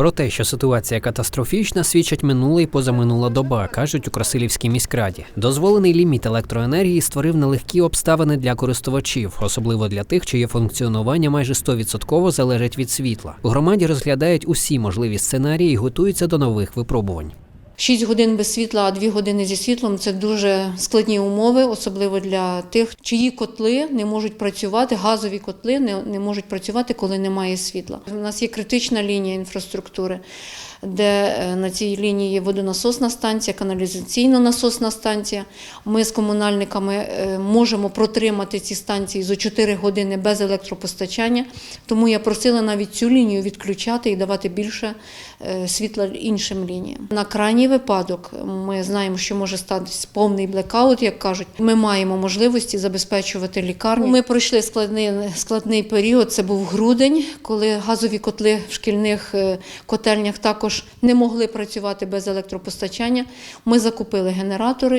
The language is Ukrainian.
Про те, що ситуація катастрофічна, свідчать минула і позаминула доба, кажуть у Красилівській міськраді. Дозволений ліміт електроенергії створив нелегкі обставини для користувачів, особливо для тих, чиє функціонування майже 100% залежить від світла. У громаді розглядають усі можливі сценарії і готуються до нових випробувань. 6 годин без світла, а 2 години зі світлом це дуже складні умови, особливо для тих, чиї котли не можуть працювати, газові котли не, можуть працювати, коли немає світла. У нас є критична лінія інфраструктури, де е, на цій лінії водонасосна станція, каналізаційно-насосна станція. Ми з комунальниками е, можемо протримати ці станції за 4 години без електропостачання. Тому я просила навіть цю лінію відключати і давати більше е, світла іншим лініям. На крайній випадок ми знаємо, що може статися повний блекаут, як кажуть. Ми маємо можливості забезпечувати лікарню. Ми пройшли складний, складний період. Це був грудень, коли газові котли в шкільних котельнях також не могли працювати без електропостачання. Ми закупили генератори